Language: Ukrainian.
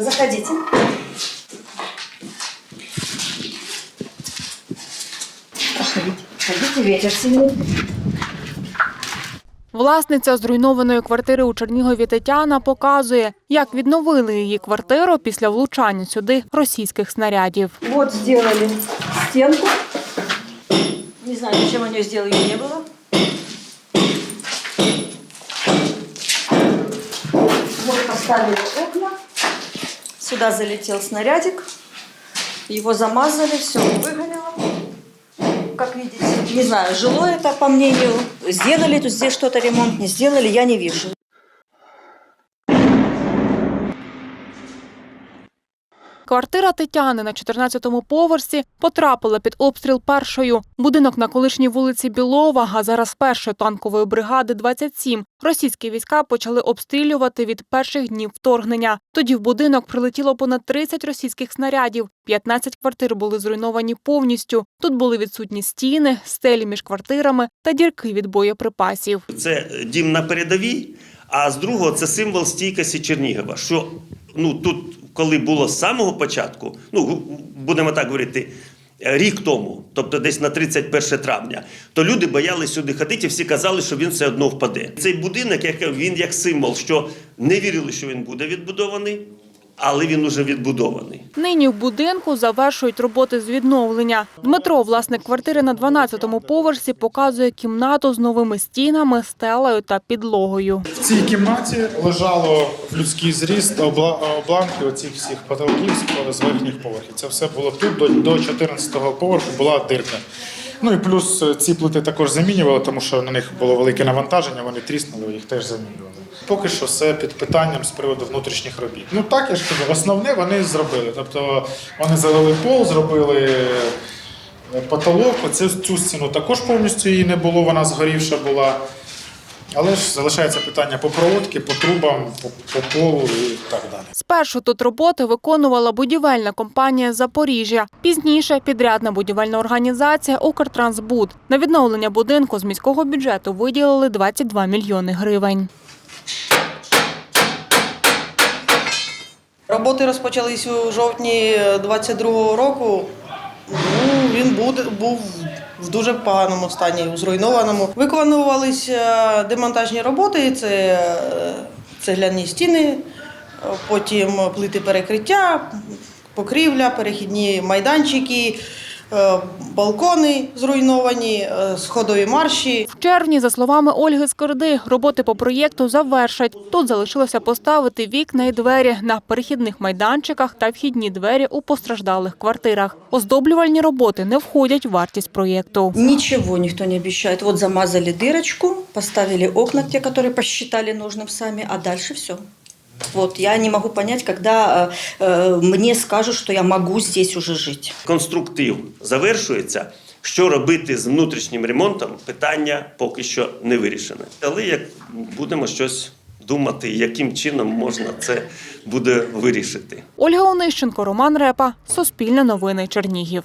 Заходите. Проходите. Проходите, ветер сильный. Власниця зруйнованої квартири у Чернігові Тетяна показує, як відновили її квартиру після влучання сюди російських снарядів. Вот сделали стенку. Не знаю, зачем они ее сделали, ее не было. Вот поставили окна. Сюда залетел снарядик. Его замазали, все выгорело. Как видите, не знаю, жилое это по мнению. Сделали тут здесь что-то ремонт, не сделали, я не вижу. Квартира Тетяни на 14-му поверсі потрапила під обстріл першою. Будинок на колишній вулиці Білова, а зараз першої танкової бригади 27. Російські війська почали обстрілювати від перших днів вторгнення. Тоді в будинок прилетіло понад 30 російських снарядів. 15 квартир були зруйновані повністю. Тут були відсутні стіни, стелі між квартирами та дірки від боєприпасів. Це дім на передовій, а з другого це символ стійкості Чернігова. Що ну тут, коли було з самого початку, ну будемо так говорити. Рік тому, тобто десь на 31 травня, то люди боялися сюди ходити, всі казали, що він все одно впаде. Цей будинок, як він як символ, що не вірили, що він буде відбудований, але він уже відбудований. Нині в будинку завершують роботи з відновлення. Дмитро, власник квартири на 12-му поверсі, показує кімнату з новими стінами, стелею та підлогою. В цій кімнаті лежало в людський зріст обла- обламки оцих всіх потолків з- верхніх поверхів. Це все було тут до, до 14-го поверху була дирка. Ну і плюс е, ці плити також замінювали, тому що на них було велике навантаження, вони тріснули, їх теж замінювали. Поки що все під питанням з приводу внутрішніх робіт. Ну так я ж кажу, основне вони зробили. Тобто вони залили пол, зробили е, потолок. Оцю цю стіну також повністю її не було, вона згорівша була. Але ж залишається питання по проводці, по трубам, по, по полу і так далі. Спершу тут роботи виконувала будівельна компанія Запоріжжя. Пізніше підрядна будівельна організація Укртрансбуд. На відновлення будинку з міського бюджету виділили 22 мільйони гривень. Роботи розпочались у жовтні 22-го року. Ну, він був в дуже поганому стані, у зруйнованому. Виконувалися демонтажні роботи, це е, цегляні стіни, е, потім плити перекриття, покрівля, перехідні майданчики, е, балкони зруйновані, е, сходові марші. В червні, за словами Ольги Скорди, роботи по проєкту завершать. Тут залишилося поставити вікна і двері на перехідних майданчиках та вхідні двері у постраждалих квартирах. Оздоблювальні роботи не входять в вартість проєкту. Ничего никто не обещает. Вот замазали дырочку, поставили окна, те, которые посчитали нужным сами, а дальше все. Вот, я не могу понять, когда э, э, мне скажут, что я могу здесь уже жить. конструктив завершується. Що робити з внутрішнім ремонтом, питання поки що не вирішене. Але як будемо щось думати, яким чином можна це буде вирішити. Ольга Онищенко, Роман Репа, Суспільне новини, Чернігів.